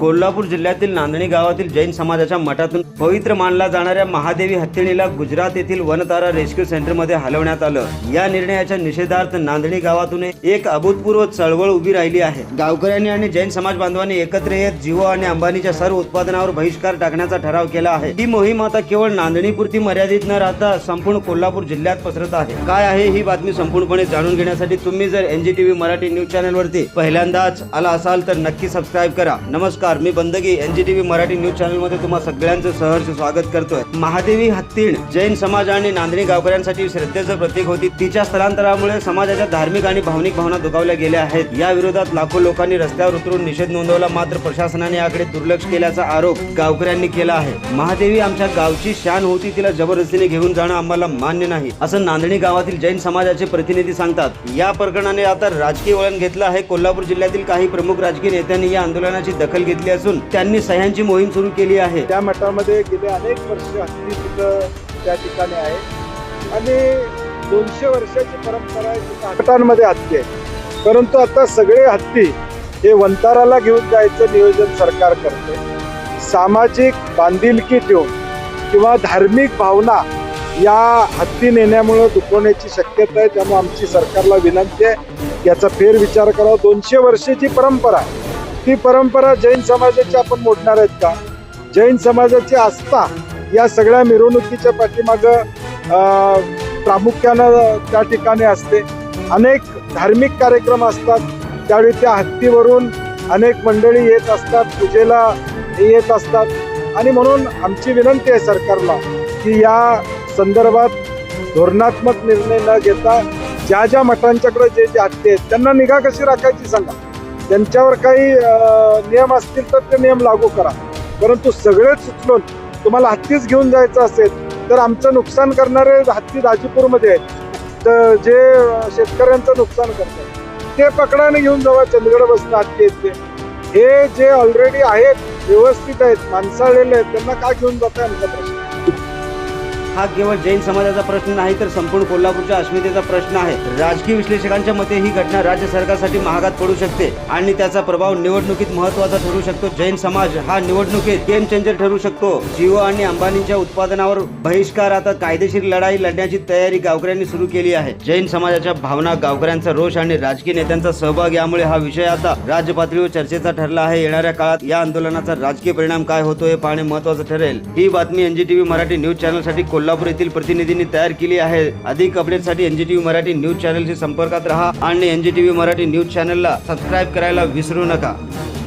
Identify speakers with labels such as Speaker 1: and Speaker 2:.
Speaker 1: कोल्हापूर जिल्ह्यातील नांदणी गावातील जैन समाजाच्या मठातून पवित्र मानला जाणाऱ्या महादेवी हत्तीणीला गुजरात येथील वनतारा रेस्क्यू सेंटरमध्ये हलवण्यात आलं. या निर्णयाच्या निषेधार्थ नांदणी गावातून एक अभूतपूर्व चळवळ उभी राहिली आहे. गावकऱ्यांनी आणि जैन समाज बांधवांनी एकत्र येत जिओ आणि अंबानीच्या सर्व उत्पादनावर बहिष्कार टाकण्याचा ठराव केला आहे. ही मोहीम आता केवळ नांदणीपुरती मर्यादित न राहता संपूर्ण कोल्हापूर जिल्ह्यात पसरत आहे. काय आहे ही बातमी संपूर्णपणे जाणून घेण्यासाठी तुम्ही जर एनजीटीव्ही मराठी न्यूज चॅनलवरती पहिल्यांदाच आला असाल तर नक्की सबस्क्राईब करा. नमस्कार. मी बंदगी एनजीटीव्ही मराठी न्यूज चॅनलमध्ये तुम्हा सगळ्यांचं सहर्ष स्वागत करतोय. महादेवी हत्तीण जैन समाज आणि नांदणी गावकऱ्यांसाठी श्रद्धेचं प्रतीक होती. तिच्या स्थलांतरामुळे समाजाच्या धार्मिक आणि भावनिक भावना दुखावल्या गेल्या आहेत. या विरोधात लाखो लोकांनी रस्त्यावर उतरून निषेध नोंदवला मात्र प्रशासनाने याकडे दुर्लक्ष केल्याचा आरोप गावकऱ्यांनी केला आहे. महादेवी आमच्या गावची शान होती तिला जबरदस्तीने घेऊन जाणं आम्हाला मान्य नाही असं नांदणी गावातील जैन समाजाचे प्रतिनिधी सांगतात. या प्रकरणाने आता राजकीय वळण घेतलं आहे. कोल्हापूर जिल्ह्यातील काही प्रमुख राजकीय नेत्यांनी या आंदोलनाची दखल घेतली असून त्यांनी सह्यांची मोहीम सुरू केली आहे.
Speaker 2: त्या मठामध्ये गेले अनेक वर्ष हत्ती तिथं त्या ठिकाणी आहे. आणि दोनशे वर्षाची परंपरा आहे तिथं हत्ती आहे. परंतु आता सगळे हत्ती हे वंताराला घेऊन जायचं नियोजन सरकार करते. सामाजिक बांधिलकी ठेवून किंवा धार्मिक भावना या हत्ती नेण्यामुळं दुखवण्याची शक्यता आहे त्यामुळे आमची सरकारला विनंती आहे. याचा फेरविचार करावा. दोनशे वर्षाची परंपरा आहे. ती परंपरा जैन समाजाची आपण मोडणार आहेत का? जैन समाजाची आस्था या सगळ्या मिरवणुकीच्या पाठीमाग प्रामुख्यानं त्या ठिकाणी असते. अनेक धार्मिक कार्यक्रम असतात. त्यावेळी त्या हत्तीवरून अनेक मंडळी येत असतात पूजेला येत असतात. आणि म्हणून आमची विनंती आहे सरकारला की या संदर्भात धोरणात्मक निर्णय न घेता ज्या ज्या मठांच्याकडे जे जे हत्ती आहेत त्यांना निगा कशी राखायची सांगा. त्यांच्यावर काही नियम असतील तर ते नियम लागू करा. परंतु सगळेच उचलून तुम्हाला हत्तीच घेऊन जायचं असेल तर आमचं नुकसान करणारे हत्ती दाजीपूरमध्ये आहेत. तर जे शेतकऱ्यांचं नुकसान करतात ते पकडाने घेऊन जावा चंदगड बसणं हत्ती आहेत ते. हे जे ऑलरेडी आहेत व्यवस्थित आहेत माणसाळलेले आहेत त्यांना का घेऊन जाता आमचा प्रश्न?
Speaker 1: हा केवळ जैन समाजाचा प्रश्न नाही तर संपूर्ण कोल्हापूरच्या अस्मितेचा प्रश्न आहे. राजकीय विश्लेषकांच्या मते ही घटना राज्य सरकारसाठी महागात पडू शकते आणि त्याचा प्रभाव निवडणुकीत महत्त्वाचा ठरू शकतो. जैन समाज हा निवडणुकीत गेम चेंजर ठरू शकतो. जिओ आणि अंबानीच्या उत्पादनावर बहिष्कार आता कायदेशीर लढाई लढण्याची तयारी गावकऱ्यांनी सुरू केली आहे. जैन समाजाच्या भावना गावकऱ्यांचा रोष आणि राजकीय नेत्यांचा सहभाग यामुळे हा विषय आता राज्य पातळीवर चर्चेचा ठरला आहे. येणाऱ्या काळात या आंदोलनाचा राजकीय परिणाम काय होतो हे पाहणे महत्वाचं ठरेल. ही बातमी एनजीटीव्ही मराठी न्यूज चॅनलसाठी कोल्हापूर येथील प्रतिनिधींनी तयार केली आहे. अधिक अपडेटसाठी एनजीटीव्ही मराठी न्यूज चॅनलशी संपर्कात राहा आणि एनजीटीव्ही मराठी न्यूज चॅनलला सबस्क्राईब करायला विसरू नका.